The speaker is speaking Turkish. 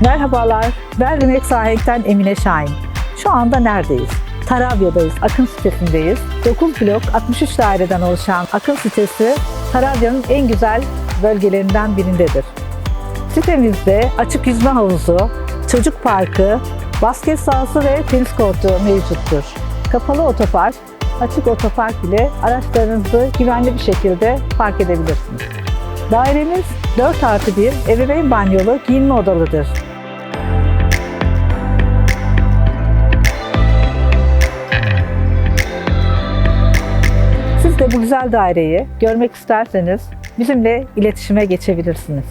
Merhabalar, ben Rimek Sahenk'ten Emine Şahin. Şu anda neredeyiz? Tarabya'dayız, Akın sitesindeyiz. 9 blok 63 daireden oluşan Akın sitesi Tarabya'nın en güzel bölgelerinden birindedir. Sitemizde açık yüzme havuzu, çocuk parkı, basket sahası ve tenis kortu mevcuttur. Kapalı otopark, açık otopark ile araçlarınızı güvenli bir şekilde park edebilirsiniz. Dairemiz 4 artı 1 ebeveyn banyolu giyinme odalıdır. Siz de bu güzel daireyi görmek isterseniz bizimle iletişime geçebilirsiniz.